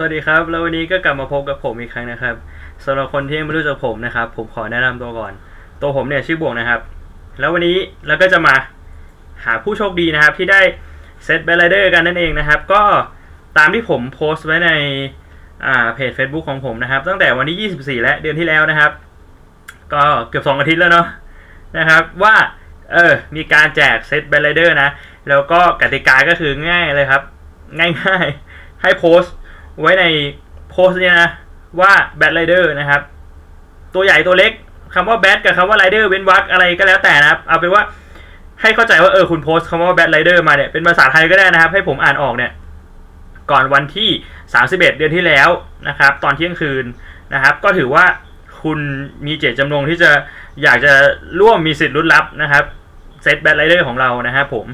สวัสดีครับ แล้ววันนี้ก็กลับมาพบกับผมอีกครั้งนะครับสำหรับคนที่ยังไม่รู้จักผมนะครับ ผมขอแนะนำตัวก่อน ตัวผมเนี่ยชื่อบวงนะครับ แล้ววันนี้เราก็จะมาหาผู้โชคดีนะครับ ที่ได้เซตแบลเดอร์กันนั่นเองนะครับ ก็ตามที่ผมโพสต์ไว้ในเพจ Facebook ของผมนะครับ ตั้งแต่วันที่ 24 และเดือนที่แล้วนะครับ ก็เกือบ 2 อาทิตย์แล้วเนาะนะครับว่าเออมีการแจกเซตแบลเดอร์นะ แล้วก็กติกาก็คือง่ายเลยครับ ง่ายๆให้โพสต์ ไว้ในโพสเนี่ยนะว่าแบทไรเดอร์นะครับ ตัวใหญ่ตัวเล็กคำว่าแบทกับคำว่าไรเดอร์เว้นวรรคอะไรก็แล้วแต่นะครับ เอาเป็นว่าให้เข้าใจว่าเออคุณโพสคำว่าแบทไรเดอร์มาเนี่ยเป็นภาษาไทยก็ได้นะครับ ให้ผมอ่านออกเนี่ย ก่อนวันที่ 31 เดือนที่แล้วนะครับ ตอนเที่ยงคืนนะครับ ก็ถือว่าคุณมีเจตจำนงที่จะอยากจะร่วมมีสิทธิ์ลุ้นรับนะครับเซตแบทไรเดอร์ของเรานะครับผม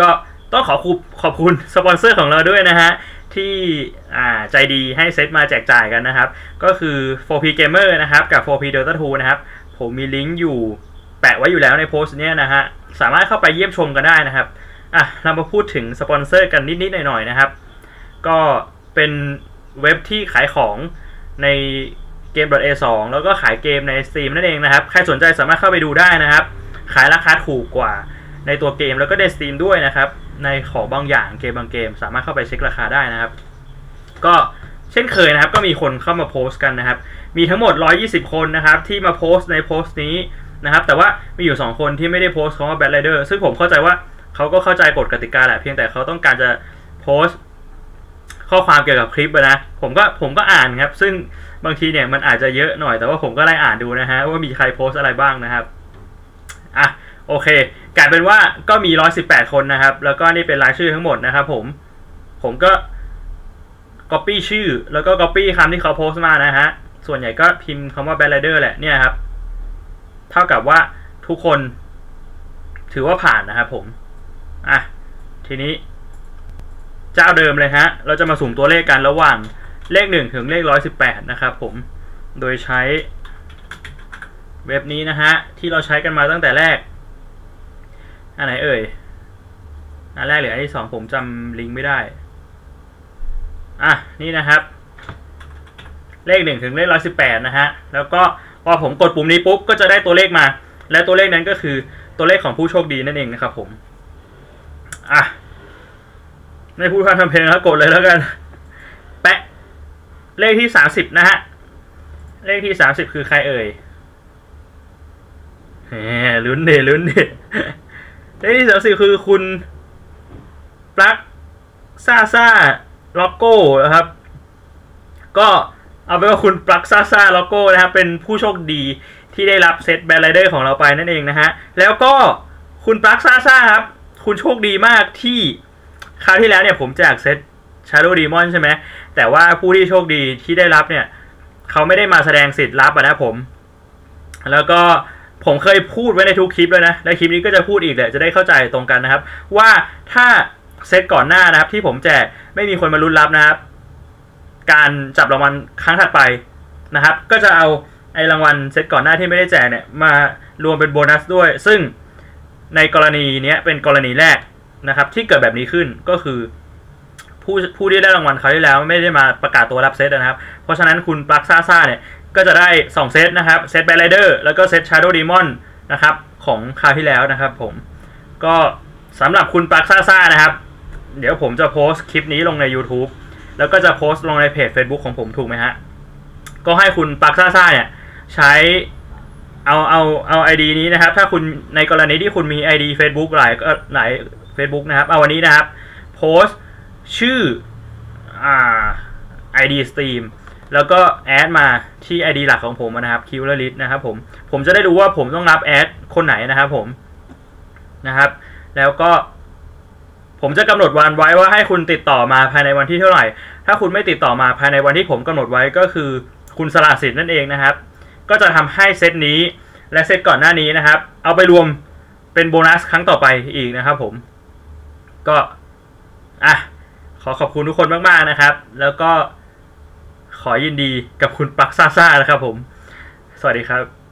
ก็ต้องขอขอบขอบคุณสปอนเซอร์ของเราด้วยนะฮะ ที่ใจดีให้เซตมาแจกจ่ายกันนะครับ ก็คือ 4P Gamer นะครับกับ 4P Dota 2 นะครับ ผมมีลิงก์อยู่แปะไว้อยู่แล้วในโพสต์เนี้ยนะฮะ สามารถเข้าไปเยี่ยมชมกันได้นะครับ อะ เรามาพูดถึงสปอนเซอร์กันนิด ๆ หน่อย ๆ นะครับ ก็เป็นเว็บที่ขายของในเกม .a2 แล้วก็ขายเกมใน Steam นั่นเองนะครับ ใครสนใจสามารถเข้าไปดูได้นะครับ ขายราคาถูกกว่าในตัวเกมแล้วก็ใน Steam ด้วยนะครับ ในของบางอย่างเกมบางเกม สามารถเข้าไปเช็คราคาได้นะครับ ก็เช่นเคยนะครับ ก็มีคนเข้ามาโพสต์กันนะครับ มีทั้งหมด 120 คนนะครับ ที่มาโพสต์ในโพสต์นี้นะครับ แต่ว่ามีอยู่ 2 คนที่ไม่ได้โพสต์คำว่า Bad Rider ซึ่งผมเข้าใจว่าเขาก็เข้าใจกฎกติกาแหละเพียงแต่เขาต้องการจะโพสต์ข้อความเกี่ยวกับคลิปนะ ผมก็ผมก็อ่านครับ ซึ่งบางทีเนี่ยมันอาจจะเยอะหน่อย แต่ว่าผมก็ไล่อ่านดูนะฮะว่ามีใครโพสต์อะไรบ้างนะครับ อะ โอเค กลายเป็นว่าก็มี118คนนะครับ แล้วก็นี่เป็นรายชื่อทั้งหมดนะครับผม ผมก็ copy ชื่อ แล้วก็ copy คำที่เขาโพสต์มานะฮะ ส่วนใหญ่ก็พิมพ์คำว่า bad rider แหละเนี่ยครับ เท่ากับว่าทุกคน ถือว่าผ่านนะครับผม อะ ทีนี้ เจ้าเดิมเลยฮะ เราจะมาสุ่มตัวเลขกันระหว่างเลข1ถึงเลข118นะครับผม โดยใช้เว็บนี้นะฮะ ที่เราใช้กันมาตั้งแต่แรก อันไหนเอ่ย อันแรกหรืออันที่สองผมจำลิงก์ไม่ได้ อะ นี่นะครับ เลขหนึ่งถึงเลขร้อยสิบแปดนะฮะ แล้วก็พอผมกดปุ่มนี้ปุ๊บก็จะได้ตัวเลขมา และตัวเลขนั้นก็คือตัวเลขของผู้โชคดีนั่นเองนะครับผม อะ ไม่พูดพร่ำทำเพลงแล้วกดเลยแล้วกัน แปะ เลขที่สามสิบนะฮะ เลขที่สามสิบคือใครเอ่ยแหมลุ้นเดลุ้นเด เลขที่สามสิบคือคุณปลั๊กซาซาล็อกโก้นะครับ ก็เอาเป็นว่าคุณปลั๊กซาซาล็อกโก้นะครับ เป็นผู้โชคดีที่ได้รับเซตแบรไรเดอร์ของเราไปนั่นเองนะฮะ แล้วก็คุณปลั๊กซาซาครับ คุณโชคดีมากที่คราวที่แล้วเนี่ยผมแจกเซต Shadow Demon ใช่ไหม แต่ว่าผู้ที่โชคดีที่ได้รับเนี่ย เขาไม่ได้มาแสดงสิทธิ์รับอะนะผม แล้วก็ ผมเคยพูดไว้ในทุกคลิปแล้วนะและคลิปนี้ก็จะพูดอีกแหละจะได้เข้าใจตรงกันนะครับ ว่าถ้าเซตก่อนหน้านะครับ ที่ผมแจกไม่มีคนมาลุ้นรับนะครับ การจับรางวัลครั้งถัดไปนะครับ ก็จะเอาไอ้รางวัลเซตก่อนหน้าที่ไม่ได้แจกเนี่ยมารวมเป็นโบนัสด้วย ซึ่งในกรณีนี้เป็นกรณีแรกนะครับ ที่เกิดแบบนี้ขึ้นก็คือ ผู้ผู้ที่ได้รางวัลเขาที่แล้วไม่ได้มาประกาศตัวรับเซตนะครับ เพราะฉะนั้นคุณปลั๊กซ่าซ่าเนี่ย ก็จะได้ 2 เซตนะครับ เซตแบลไรเดอร์แล้วก็เซตชาร์โด d ดมอนนะครับ ของคราวที่แล้วนะครับผม ก็สำหรับคุณปลักซ่าซ่านะครับ เดี๋ยวผมจะโพสต์คลิปนี้ลงใน YouTube แล้วก็จะโพสต์ลงในเพจ Facebook ของผมถูกไหมฮะ ก็ให้คุณปลักซ่าซ่าเนี่ย ใช้เอาเอาเอาไอดีนี้นะครับ ถ้าคุณในกรณีที่คุณมี ID Facebook หลายก็หลาย Facebook นะครับ เอาวันนี้นะครับ โพสต์ชื่ออ่า ID Steam แล้วก็แอดมาที่ ID หลักของผมนะครับคิวเลอร์ลิสนะครับผมผมจะได้ดูว่าผมต้องรับแอดคนไหนนะครับผมนะครับ แล้วก็ ผมจะกำหนดวันไว้ว่าให้คุณติดต่อมาภายในวันที่เท่าไหร่ ถ้าคุณไม่ติดต่อมาภายในวันที่ผมกำหนดไว้ก็คือคุณสละสิทธิ์นั่นเองนะครับ ก็จะทำให้เซตนี้และเซตก่อนหน้านี้นะครับ เอาไปรวมเป็นโบนัสครั้งต่อไปอีกนะครับผม ก็อะขอขอบคุณทุกคนมากๆนะครับ แล้วก็ ขอยินดีกับคุณปักซ่าซ่านะครับผม สวัสดีครับ